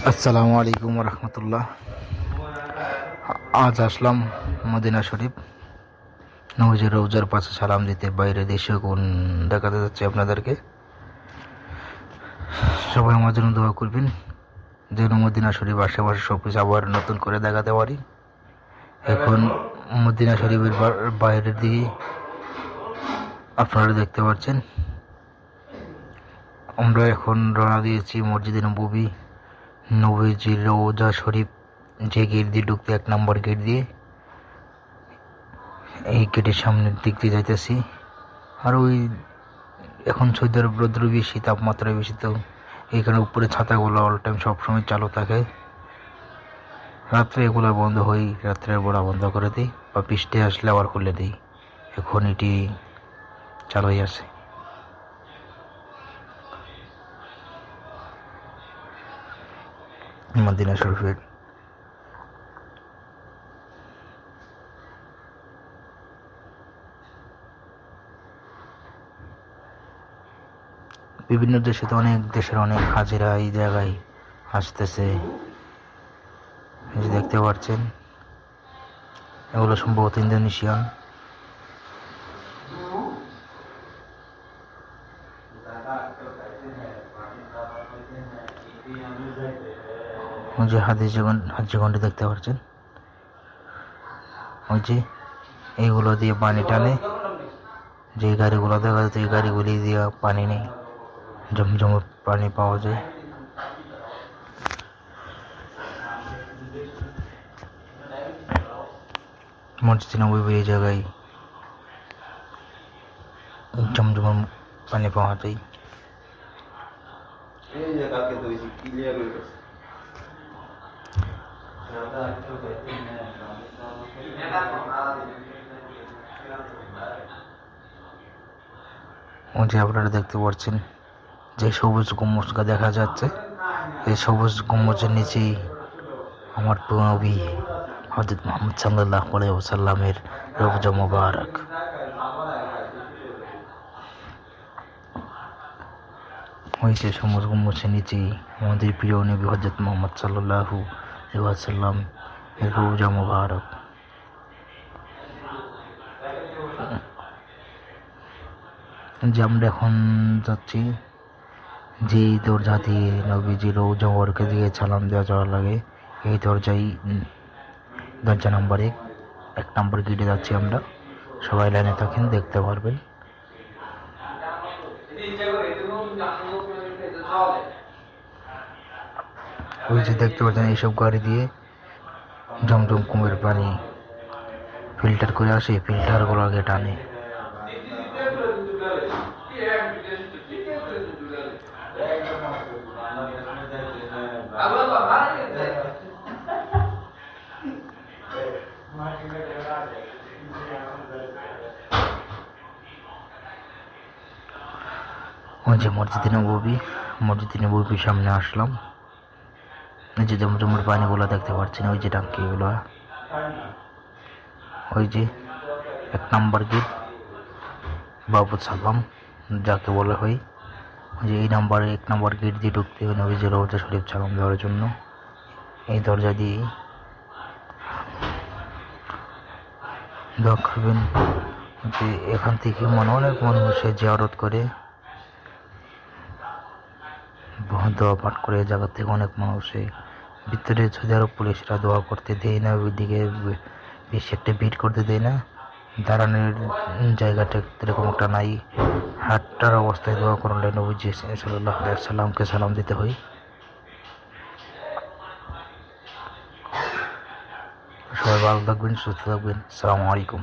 আসসালামু আলাইকুম রহমতুল্লাহ। আজ আসলাম মদিনা শরীফ। নবজির রোজার পাশে সালাম দিতে বাইরে দেশীয় গুণ দেখাতে যাচ্ছে আপনাদেরকে? সবাই আমার জন্য দোয়া করবেন, যেন মদিনা শরীফ আশেপাশে সব কিছু আবার নতুন করে দেখাতে পারি। এখন মদিনা শরীফের বাইরের দিকে আপনারা দেখতে পাচ্ছেন। আমরা এখন রওনা দিয়েছি মসজিদে নবী নবীজি রোজা শরীফ, যে গেট দিয়ে ঢুকতে এক নম্বর গেট দিয়ে। এই গেটের সামনের দিক দিয়ে যাইতেছি। আর ওই এখন সৌদি রৌদ্র বেশি, তাপমাত্রা বেশি, তো এখানে উপরে ছাতাগুলো অল টাইম সবসময় চালু থাকে। রাত্রে এগুলো বন্ধ হই রাত্রে বড়া বন্ধ করে দিই, বা বৃষ্টি আসলে আবার খুলে দিই। এখন এটি চালুই আছে মদিনা শরীফের। বিভিন্ন দেশে তো অনেক দেশের অনেক হাজিরা এই জায়গায় আসতেছে। দেখতে পাচ্ছেন, এগুলো সম্ভবত ইন্দোনেশিয়ান। ওই যে হাতি জীবন হাজিগন্ডি দেখতে পাচ্ছেন। ওই যে এইগুলো দিয়ে পানি টানে, যে গাড়িগুলো দেখা যাচ্ছে এই গাড়িগুলি দিয়ে পানি নেই জমজম পানি পাওয়া যায়। মসজিদ নবী এই জায়গায় জমজম পানি পাওয়া যায়। যে আপনারা দেখতে পাচ্ছেন যে সবুজ গম্বুজটা দেখা যাচ্ছে। এই সবুজ গম্বুজের নিচেই আমার প্রিয় নবী হজরত মোহাম্মদ সাল্লাহ সাল্লামের রোজা মুবারক। ওই যে সবুজ গম্বুজের নিচেই আমাদের প্রিয় নবী হজরত মোহাম্মদ সাল্লাহু সাল্লাম এর রোজা মুবারক। যে আমরা এখন যাচ্ছি। যেই দরজা দিয়ে নবীজি রোজা ওরকে দিয়ে সালাম দেওয়া যাওয়ার লাগে, এই দরজাই দরজা নাম্বার এক এক নম্বর গেটে যাচ্ছি আমরা। সবাই লাইনে থাকেন, দেখতে পারবেন। ওই যে দেখতে পাচ্ছেন এইসব গাড়ি দিয়ে জমজম কুমের পানি ফিল্টার করে আসে ফিল্টারগুলো আগে টানে। ওই যে মসজিদে নবী মসজিদে নবীর সামনে আসলাম। এই যে জমজমের পানিগুলো দেখতে পাচ্ছেন, ওই যে টাঙ্কিগুলো ওই যে এক নাম্বার গেট, বাবু সালাম যাকে বলা হয়। ওই যে এই নাম্বারে এক নাম্বার গেট দিয়ে ঢুকতে হয় নবীজি রোজা শরীফ সালাম দেওয়ার জন্য। এই দরজা দিয়ে করবেন যে এখান থেকে মনে অনেক মানুষ জিয়ারত করে দোয়া পাঠ করে জায়গা থেকে অনেক মানুষ ভিতরে সৌদি আরব পুলিশরা দোয়া করতে দেয় না, ওইদিকে বেশি একটা ভিড় করতে দেয় না, দাঁড়ানোর জায়গাটা এরকম একটা নাই। হাটটার অবস্থায় দোয়া করলে নবীজি সাল্লাহ সাল্লামকে সালাম দিতে হয়। সবাই ভালো থাকবেন, সুস্থ থাকবেন। আসসালামু আলাইকুম।